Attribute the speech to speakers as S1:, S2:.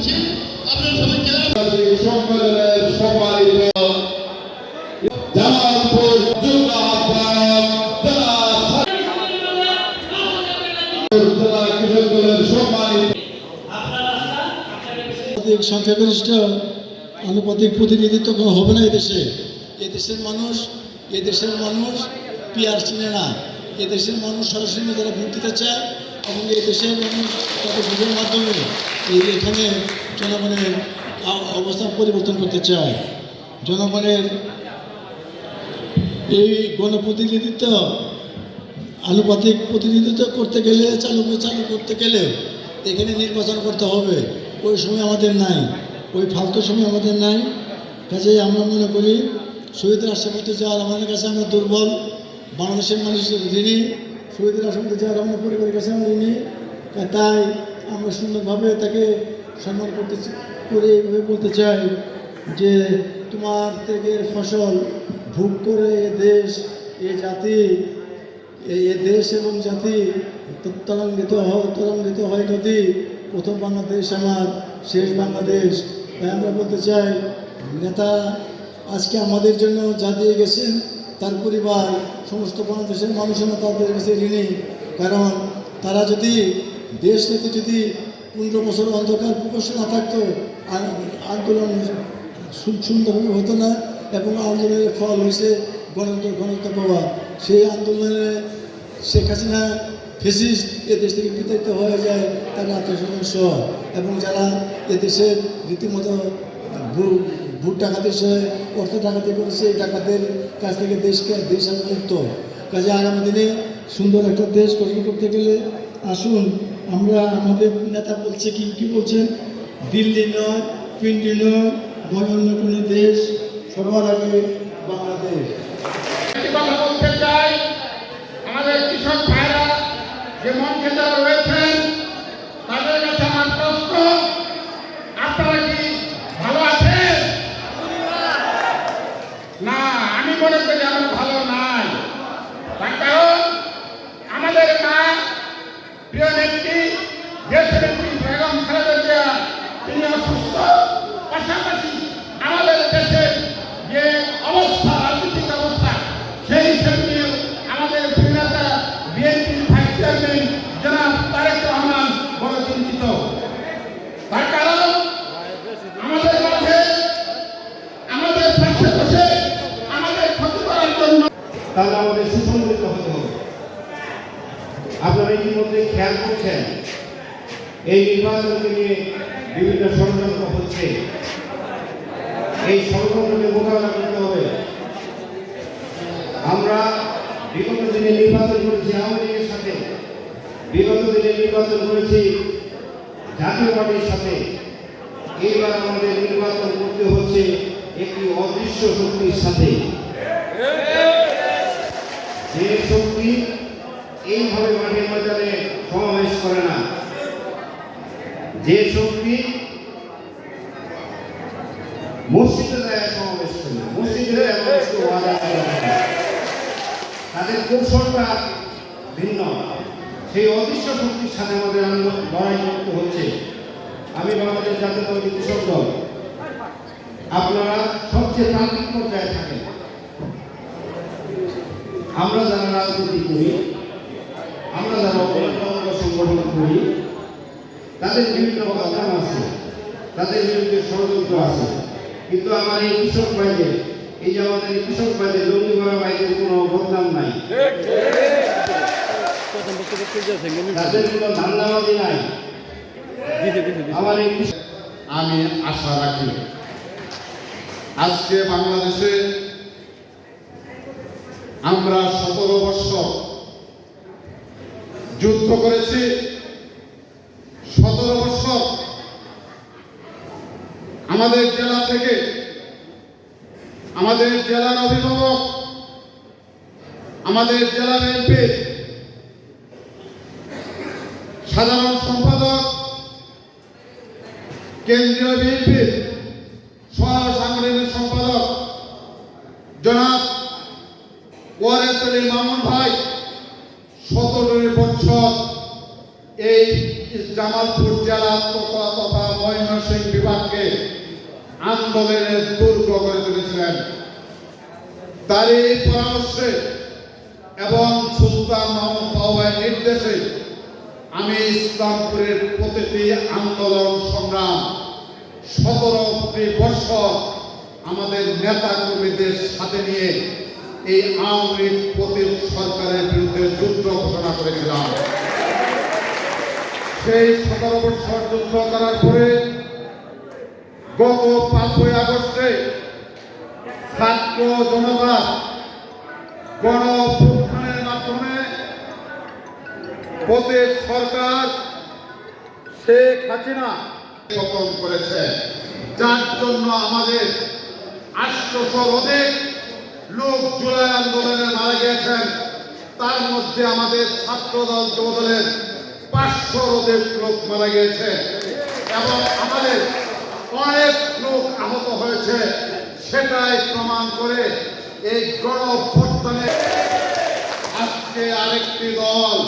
S1: করছি আপনার সবাইকে
S2: সম্মেলনের সম্মানিত জামালপুর যুব আহ্বায়ক জেলা জেলা কৃষক দলের সম্মানিত
S3: আনুপাতিক সংখ্যাগরিষ্ঠ আনুপাতিক প্রতিনিধিত্ব কোনো হবে না এদেশে এদেশের মানুষ এদেশের মানুষ পিয়ার চিনে না। এদেশের মানুষ সরাসরি যারা ভোট দিতে চায়। এই দেশের তাদের মাধ্যমে এই এখানে জনগণের অবস্থান পরিবর্তন করতে চায়। জনগণের এই গণপ্রতিনিধিত্ব, আনুপাতিক প্রতিনিধিত্ব করতে গেলে, চালু চালু করতে গেলে এখানে নির্বাচন করতে হবে। ওই সময় আমাদের নাই, ওই ফালতু সময় আমাদের নাই। কাজেই আমরা মনে করি, শহীদ রাষ্ট্রপতি যাওয়ার আমাদের কাছে আমরা দুর্বল, বাংলাদেশের মানুষের ঋণী শহীদ রাষ্ট্রপতি যাওয়ার আমাদের পরিবারের কাছে আমরা ঋণী তাই আমরা সুন্দরভাবে তাকে সম্মান করতে করে এইভাবে বলতে চাই যে তোমার ত্যাগের ফসল ভোগ করে এ দেশ, এ জাতি, এ দেশ এবং জাতি ত্বরান্বিত হয় ত্বরান্বিত হয় যদি প্রথম বাংলাদেশ আমার, শেষ বাংলাদেশ। তাই আমরা বলতে চাই, নেতা আজকে আমাদের জন্য যা দিয়ে গেছেন তার পরিবার, সমস্ত বাংলাদেশের মানুষের তাদের কাছে ঋণী। কারণ তারা যদি দেশ নীতি যদি পনেরো বছর অন্ধকার প্রকাশ না থাকতো আন্দোলন সুন্দরভাবে হতো না এবং আন্দোলনের ফল হয়েছে গণতন্ত্র গণতন্ত্র পাওয়া সেই আন্দোলনে শেখ হাসিনা ফেসিস্ট এ দেশ থেকে বিতাড়িত হয়ে যায়, তারা আত্মীয় সহ এবং যারা এদেশের রীতিমতো ভোট ডাকাতির সে অর্থ ডাকাতি করেছে এই ডাকাতের কাছ থেকে দেশকে, দেশ আজ মুক্ত। কাজে আগামী দিনে সুন্দর একটা দেশ গঠন করতে গেলে আসুন, আমরা আমাদের নেতা বলছে কি কি বলছেন দিল্লি নয়, পিন্ডি নয় বয়ন্য কোনো দেশ, সবার আগে বাংলাদেশ।
S1: আমাদের কৃষক ভাইরা যে মঞ্চে যারা রয়েছেন তাদের কাছে আমার প্রশ্ন আপনারা কি ভালো আছেন না আমি মনে
S4: আপনারা ইতিমধ্যে খেয়াল করছেন, এই নির্বাচনকে নিয়ে বিভিন্ন ষড়যন্ত্র হচ্ছে। এই ষড়যন্ত্রকে মোকাবেলা করতে হবে। আমরা বিগত দিনে নির্বাচন করেছি, আওয়ামী লীগের সাথে। বিগত দিনে নির্বাচন করেছি জাতীয় পার্টির সাথে। এইবার আমাদের নির্বাচন করতে হচ্ছে একটি অদৃশ্য শক্তির সাথে। যে শক্তি এইভাবে মাঠে ময়দানে সমাবেশ করে না। যে শক্তি সমাবেশ করে না। তাদের কৌশলটা ভিন্ন। সেই অদৃশ্য শক্তির সাথে আমাদের লড়াই হচ্ছে। আমি বাংলাদেশ জাতীয়তাবাদী কৃষক দল। আপনারা সবচেয়ে প্রান্তিক পর্যায়ে থাকেন। আমরা যারা রাজনীতি করি আমরা যারা সংগঠন করি, তাদের বিভিন্ন কথা আছে, তাদের বিরুদ্ধে ষড়যন্ত্র আছে। কিন্তু আমার এই কৃষক ভাইদের, এই যে আমাদের কৃষক ভাইদের লঙ্গি ভরা ভাইদের কোনো বদনাম নাই। তাদের কোনো ধান্দাবাজি নাই।
S2: আমি আশা রাখি, আজকে বাংলাদেশে আমরা সতেরো বৎসর যুদ্ধ করেছি সতেরো বৎসর আমাদের জেলা থেকে আমাদের জেলার অভিভাবক, আমাদের জেলা বিএনপির সাধারণ সম্পাদক, কেন্দ্রীয় বিএনপির সহ সাংগঠনিক সম্পাদক জনাব ওয়ারেস আলী মামুন ভাই সতেরো বছর এই জামালপুর জেলা তথা তথা ময়মনসিংহ বিভাগকে আন্দোলনের দুর্গ করে তুলেছিলেন। তারই পরামর্শে এবং সুলতান মাহমুদ বাউয়ের নির্দেশে আমি ইসলামপুরের প্রতিটি আন্দোলন, সংগ্রাম সতেরোটি বছর আমাদের নেতা কর্মীদের সাথে নিয়ে এই আওয়ামী প্রতি সরকারের বিরুদ্ধে যুদ্ধ ঘোষণা করেছিলাম সেই সতেরো বছর যুদ্ধ করার পরে গত পাঁচই আগস্টে ছাত্র জনতা গণ মাধ্যমে প্রত্যেক সরকার শেখ হাসিনা করেছে। যার জন্য আমাদের আটশোশোর অধিক লোক জুলাই আন্দোলনে মারা গিয়েছেন। তার মধ্যে আমাদের ছাত্র দল যুবদলের পাঁচশোর অধিক লোক মারা গিয়েছে এবং আমাদের অনেক লোক আহত হয়েছে। সেটাই প্রমাণ করে এই গণ অভ্যর্থনে আজকে আরেকটি দল